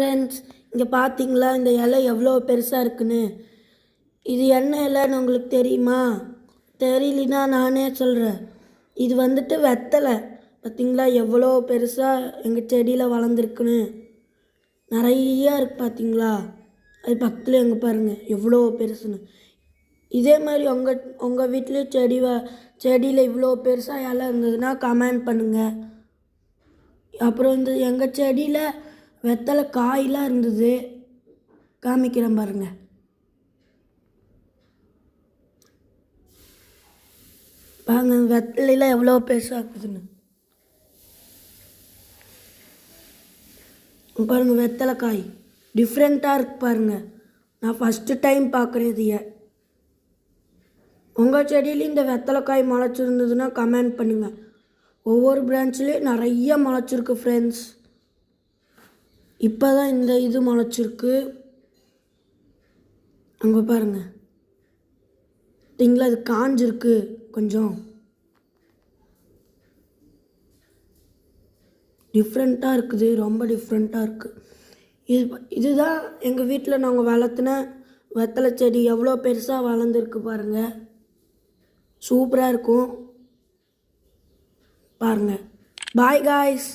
Friends இங்கே பார்த்தீங்களா இந்த இலை எவ்வளோ பெருசாக இருக்குன்னு. இது என்ன இலைன்னு உங்களுக்கு தெரியுமா? தெரியலனா நானே சொல்கிறேன் இது வந்துட்டு வெத்தலை. பார்த்தீங்களா எவ்வளோ பெருசாக எங்கள் செடியில் வளர்ந்துருக்குன்னு. நிறையா இருக்கு பார்த்தீங்களா அது பக்கத்தில் எங்கே பாருங்கள் எவ்வளோ பெருசுன்னு. இதே மாதிரி உங்கள் உங்கள் வீட்லேயும் செடி வ செடியில் இவ்வளோ பெருசாக இலை இருந்ததுன்னா கமெண்ட் பண்ணுங்கள் அப்புறம் இந்த எங்கள் செடியில் வெத்தலை காயெலாம் இருந்தது. காமிக்கிறேன் பாருங்க. பாருங்க வெத்தலையில் எவ்வளோ பெருசாக இருக்குதுன்னு. பாருங்கள் பாருங்க வெத்தலை காய். டிஃப்ரெண்ட்டாக இருக்கு பாருங்க. நான் ஃபஸ்ட்டு டைம் பார்க்குறேன் இதைய. உங்கள் செடியிலையும் இந்த வெத்தலைக்காய் முளைச்சிருந்ததுன்னா கமெண்ட் பண்ணுங்கள் ஒவ்வொரு பிரான்ச்லேயும் நிறைய முளைச்சிருக்கு ஃப்ரெண்ட்ஸ் இப்போ தான் இந்த இது முளைச்சிருக்கு. அங்கே பாருங்கள் பார்த்தீங்களா அது காஞ்சிருக்கு கொஞ்சம். டிஃப்ரெண்ட்டாக இருக்குது. ரொம்ப டிஃப்ரெண்ட்டாக இருக்குது இது இதுதான் எங்கள் வீட்டில் நாங்கள் வளர்த்துன வெத்தலை செடி. எவ்வளோ பெருசாக வளர்ந்துருக்கு பாருங்கள் சூப்பராக இருக்கும். பாருங்கள் பாய் காய்ஸ்